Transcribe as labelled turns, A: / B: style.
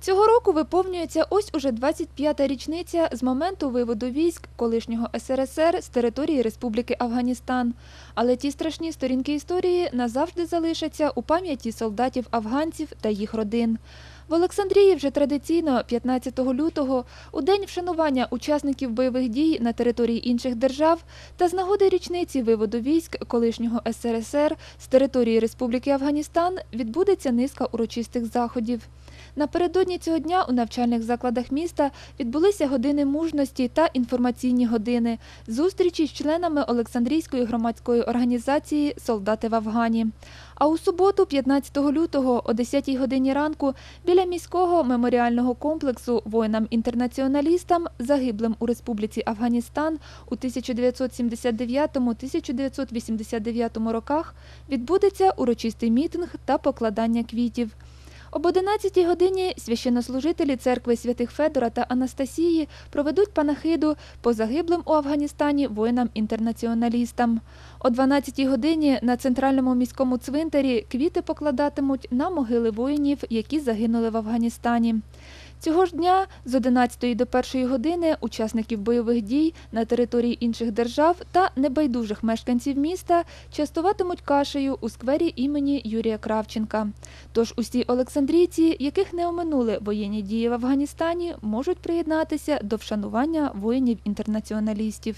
A: Цього року виповнюється ось уже 25-та річниця з моменту виводу військ колишнього СРСР з території Республіки Афганістан. Але ті страшні сторінки історії назавжди залишаться у пам'яті солдатів-афганців та їх родин. В Олександрії вже традиційно 15 лютого, у день вшанування учасників бойових дій на території інших держав та з нагоди річниці виводу військ колишнього СРСР з території Республіки Афганістан відбудеться низка урочистих заходів. Напередодні цього дня у навчальних закладах міста відбулися години мужності та інформаційні години, зустрічі з членами Олександрійської громадської організації Солдати в Афгані. А у суботу, 15 лютого, о 10 годині ранку, біля міського меморіального комплексу воїнам-інтернаціоналістам, загиблим у Республіці Афганістан у 1979-1989 роках, відбудеться урочистий мітинг та покладання квітів. Об 11 годині священнослужителі церкви святих Федора та Анастасії проведуть панахиду по загиблим у Афганістані воїнам-інтернаціоналістам. О 12 годині на центральному міському цвинтарі квіти покладатимуть на могили воїнів, які загинули в Афганістані. Цього ж дня з 11 до 1 години учасників бойових дій на території інших держав та небайдужих мешканців міста частуватимуть кашею у сквері імені Юрія Кравченка. Тож усі олександрійці, яких не оминули воєнні дії в Афганістані, можуть приєднатися до вшанування воїнів-інтернаціоналістів.